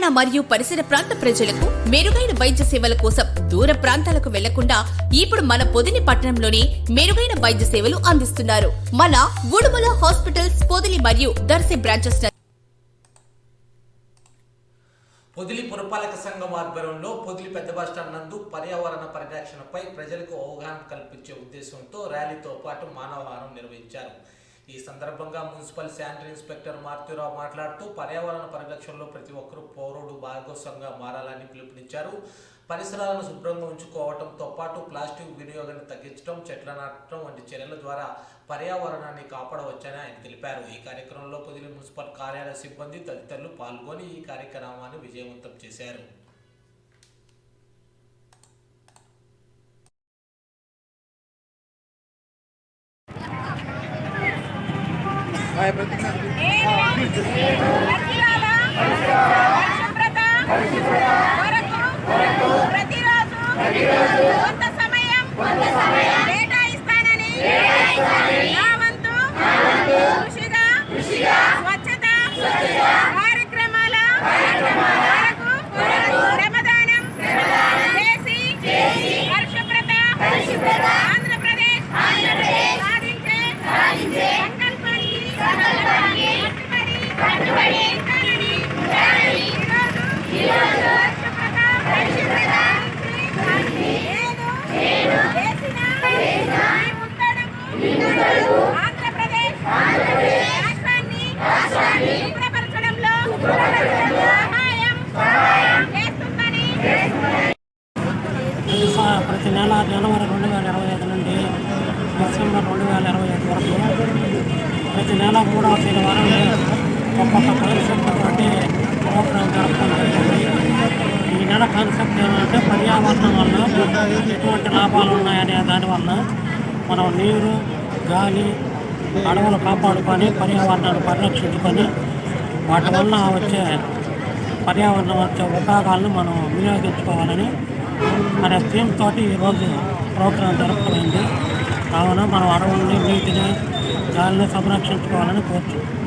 తెలంగాణ మరియు పరిసర ప్రాంత ప్రజలకు మెరుగైన వైద్య సేవల కోసం దూర ప్రాంతాలకు వెళ్ళకుండా ఇప్పుడు మన పొదిని పట్టణంలోనే మెరుగైన వైద్య సేవలు అందిస్తున్నారు. మన ఉడుమల హాస్పిటల్స్ పొదిలి మరియు దర్శి బ్రాంచెస్ పొదిలి పురపాలక సంఘం ఆధ్వర్యంలో పొదిలి పెద్ద బస్టాండ్ నందు పర్యావరణ పరిరక్షణపై ప్రజలకు అవగాహన కల్పించే ఉద్దేశంతో ర్యాలీతో పాటు మానవహారం నిర్వహించారు. ఈ సందర్భంగా మున్సిపల్ శానిటరీ ఇన్స్పెక్టర్ మారుతిరావు మాట్లాడుతూ పర్యావరణ పరిరక్షణలో ప్రతి ఒక్కరూ పౌరుడు భాగస్వామ్యంగా మారాలని పిలుపునిచ్చారు. పరిసరాలను శుభ్రంగా ఉంచుకోవడంతో పాటు ప్లాస్టిక్ వినియోగాన్ని తగ్గించడం చెట్ల నాటడం వంటి చర్యల ద్వారా పర్యావరణాన్ని కాపాడవచ్చని ఆయన తెలిపారు. ఈ కార్యక్రమంలో పొదిలి మున్సిపల్ కార్యాలయ సిబ్బంది తదితరులు పాల్గొని ఈ కార్యక్రమాన్ని విజయవంతం చేశారు. కొంత సమయం కేటాయిస్తానని నా వంతు కృషిగా స్వచ్ఛత కార్యక్రమాల వరకు శ్రమదానం చేసి పరిశుభ్రత జనవరి రెండు వేల ఇరవై ఐదు నుండి డిసెంబర్ రెండు వేల ఇరవై ఐదు వరకు ప్రతి నెల మూడవ శనివారం ఒక్కొక్క కాన్సెప్ట్ తోటి ప్రోగ్రాం జరపడం జరిగింది ఈ నెల కాన్సెప్ట్ ఏమంటే పర్యావరణం వల్ల ఎటువంటి లాభాలు ఉన్నాయనే దానివల్ల మనం నీరు గాలి అడవులు కాపాడుకొని పర్యావరణాన్ని పరిరక్షించుకొని వాటి వల్ల వచ్చే పర్యావరణం వచ్చే ఉపయోగాలను మనం వినియోగించుకోవాలని మన థీమ్ తోటి ఈరోజు ప్రోగ్రాం జరపబడింది కావున మనం అడవుల్ని నీటిని గాలిని సంరక్షించుకోవాలని కోరుతున్నాం